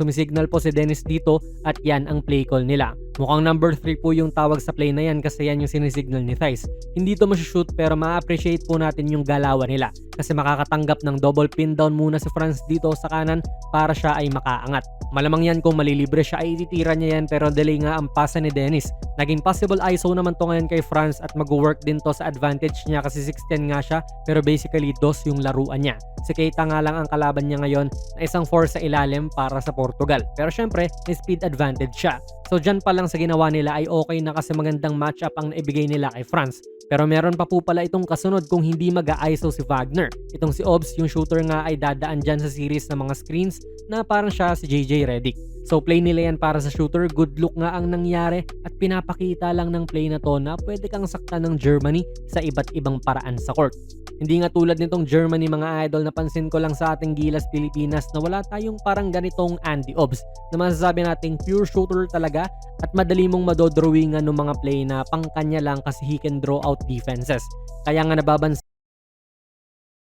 sumisignal po si Dennis dito at yan ang play call nila. Mukhang number 3 po yung tawag sa play na yan kasi yan yung sinisignal ni Thais. Hindi to masushoot pero ma-appreciate po natin yung galawan nila kasi makakatanggap ng double pin down muna si Franz dito sa kanan para siya ay makaangat. Malamang yan kung malilibre siya ay ititira niya yan pero delay nga ang pasa ni Dennis. Naging possible ISO naman to ngayon kay Franz at mag-work din to sa advantage niya kasi 6'10 nga siya pero basically dos yung laruan niya. Si Keita nga lang ang kalaban niya ngayon na isang force sa ilalim para sa Portugal. Pero syempre, may speed advantage siya. So dyan pa lang sa ginawa nila ay okay na kasi magandang matchup ang naibigay nila kay France. Pero meron pa po pala itong kasunod kung hindi mag-ISO si Wagner. Itong si Obs, yung shooter nga ay dadaan dyan sa series ng mga screens na parang siya si JJ Redick. So play nila yan para sa shooter, good look nga ang nangyari at pinapakita lang ng play na to na pwede kang saktan ng Germany sa iba't ibang paraan sa court. Hindi nga tulad nitong Germany mga idol, napansin ko lang sa ating Gilas Pilipinas na wala tayong parang ganitong Andy Obs na masasabi nating pure shooter talaga at madali mong madodrawingan ng mga play na pangkanya lang kasi he can draw out defenses. Kaya nga nababansin